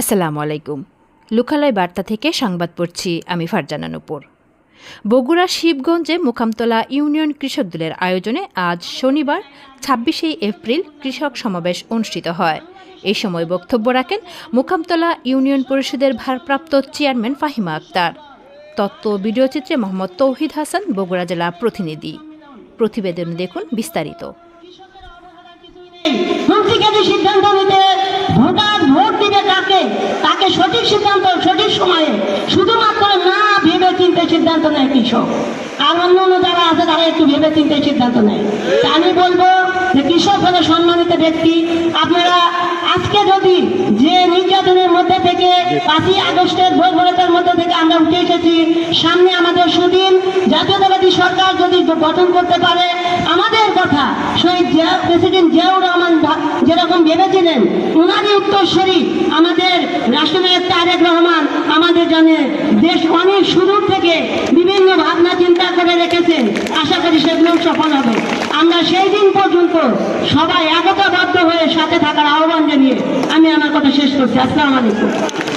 আসসালামু আলাইকুম। লোকালয় বার্তা থেকে সংবাদ পড়ছি আমি ফারজানা নুপুর। বগুড়া শিবগঞ্জে মুকামতলা ইউনিয়ন কৃষক দলের আয়োজনে আজ শনিবার, ছাব্বিশে এপ্রিল কৃষক সমাবেশ অনুষ্ঠিত হয়। এই সময় বক্তব্য রাখেন মুকামতলা ইউনিয়ন পরিষদের ভারপ্রাপ্ত চেয়ারম্যান ফাহিমা আক্তার। তত্ত্ব ভিডিওচিত্রে মোহাম্মদ তৌহিদ হাসান, বগুড়া জেলা প্রতিনিধি। প্রতিবেদন দেখুন বিস্তারিত। সিদ্ধান্ত সঠিক সঠিক সময়ে শুধুমাত্র না ভেবে চিনতে সিদ্ধান্ত নেয় কৃষক। আর অন্য অন্য যারা আছে, তারা একটু ভেবে চিনতে সিদ্ধান্ত নেয়। আমি বলব যে কৃষক হলো সম্মানিত ব্যক্তি। আপনারা আজকে যদি যে থেকে পাঁচই আগস্টের ভোরভোরতার মধ্যে থেকে আমরা উঠে এসেছি। সামনে আমাদের সুদিন, জাতীয়তাবাদী সরকার যদি গঠন করতে পারে, আমাদের কথা শহীদ জিয়া, প্রেসিডেন্ট জিয়াউর রহমান যেরকম ভেবেছিলেন ওনারই উত্তরস্বরী আমাদের রাষ্ট্রনায়ক তারেক রহমান আমাদের জন্য দেশ অনেক শুরু থেকে বিভিন্ন ভাবনা চিন্তা করে রেখেছেন। আশা করি সেগুলো সফল হবে। আমরা সেই দিন পর্যন্ত সবাই একতাবদ্ধ হয়ে সাথে থাকার আহ্বান জানিয়ে আমার কথা শেষ করছি। আসসালামু আলাইকুম।